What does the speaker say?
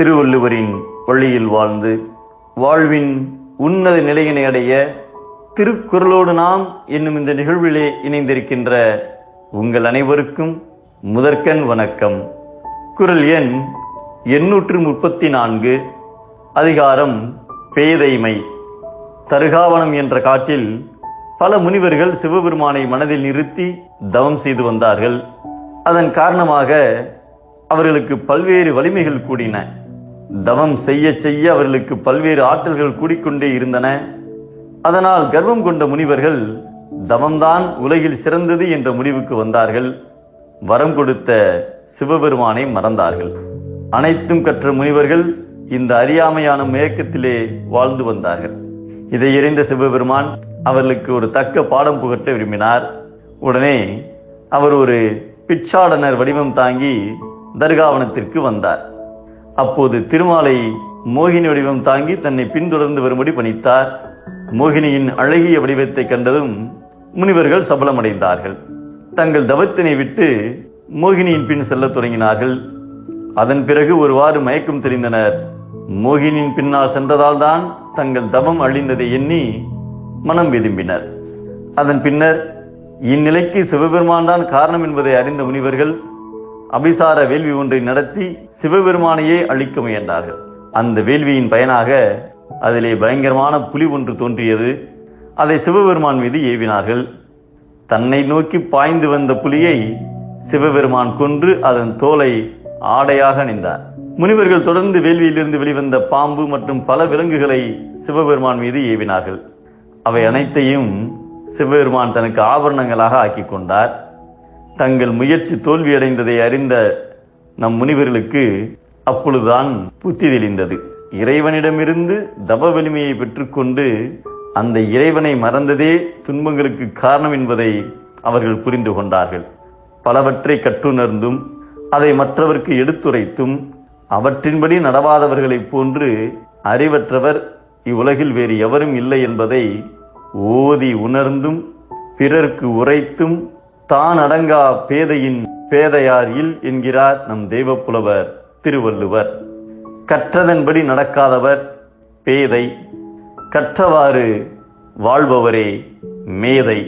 திருவள்ளுவரின் வழியில் வாழ்ந்து வாழ்வின் உன்னத நிலையினை அடைய திருக்குறளோடு நாம் என்னும் இந்த நிகழ்விலே இணைந்திருக்கின்ற உங்கள் அனைவருக்கும் முதற்கண் வணக்கம். குரல் எண் எண்ணூற்று முப்பத்தி நான்கு அதிகாரம் பேதைமை. தருகாவனம் என்ற காட்டில் பல முனிவர்கள் சிவபெருமானை மனதில் நிறுத்தி தவம் செய்து வந்தார்கள். அதன் காரணமாக அவர்களுக்கு பல்வேறு வலிமைகள் கூடின. தவம் செய்ய செய்ய அவர்களுக்கு பல்வேறு ஆற்றல்கள் கூடிக்கொண்டே இருந்தன. அதனால் கர்வம் கொண்ட முனிவர்கள் தவம்தான் உலகில் சிறந்தது என்ற முடிவுக்கு வந்தார்கள். வரம் கொடுத்த சிவபெருமானை மறந்தார்கள். அனைத்தும் கற்ற முனிவர்கள் இந்த அறியாமையான மயக்கத்திலே வாழ்ந்து வந்தார்கள். இதை எறிந்த சிவபெருமான் அவர்களுக்கு ஒரு தக்க பாடம் புகட்ட விரும்பினார். உடனே அவர் ஒரு பிச்சாடனர் வடிவம் தாங்கி தர்காவனத்திற்கு வந்தார். அப்போது திருமாலை மோகினி வடிவம் தாங்கி தன்னை பின்தொடர்ந்து வரும்படி பணித்தார். மோகினியின் அழகிய வடிவத்தை கண்டதும் முனிவர்கள் சபலமடைந்தார்கள். தங்கள் தவத்தினை விட்டு மோகினியின் பின் செல்லத் தொடங்கினார்கள். அதன் பிறகு ஒருவாறு மயக்கம் தெரிந்தனர். மோகினியின் பின்னால் சென்றதால் தான் தங்கள் தவம் அழிந்ததை எண்ணி மனம் விரும்பினர் அதன் பின்னர் இந்நிலைக்கு சிவபெருமான் தான் காரணம் என்பதை அறிந்த முனிவர்கள் அபிசார வேள்வி ஒன்றை நடத்தி சிவபெருமானையே அழிக்க முயன்றார்கள். அந்த வேள்வியின் பயனாக அதிலே பயங்கரமான புலி ஒன்று தோன்றியது. அதை சிவபெருமான் மீது ஏவினார்கள். தன்னை நோக்கி பாய்ந்து வந்த புலியை சிவபெருமான் கொன்று அதன் தோலை ஆடையாக அணிந்தார். முனிவர்கள் தொடர்ந்து வேள்வியிலிருந்து வெளிவந்த பாம்பு மற்றும் பல விலங்குகளை சிவபெருமான் மீது ஏவினார்கள். அவை அனைத்தையும் சிவபெருமான் தனக்கு ஆபரணங்களாக ஆக்கிக் கொண்டார். தங்கள் முயற்சி தோல்வியடைந்ததை அறிந்த நம் முனிவர்களுக்கு அப்பொழுதுதான் புத்தி தெளிந்தது. இறைவனிடமிருந்து தவ வலிமையை பெற்றுக்கொண்டு அந்த இறைவனை மறந்ததே துன்பங்களுக்கு காரணம் என்பதை அவர்கள் புரிந்து கொண்டார்கள். பலவற்றை கற்றுணர்ந்தும் அதை மற்றவருக்கு எடுத்துரைத்தும் அவற்றின்படி நடவாதவர்களைப் போன்று அறிவற்றவர் இவ்வுலகில் வேறு எவரும் இல்லை என்பதை ஓதி உணர்ந்தும் பிறர்க்கு உரைத்தும் தான் அடங்கா பேதையின் பேதையார் இல் என்கிறார் நம் தெய்வப்புலவர் திருவள்ளுவர். கற்றதன்படி நடக்காதவர் பேதை கற்றவாறு வாழ்பவரே மேதை.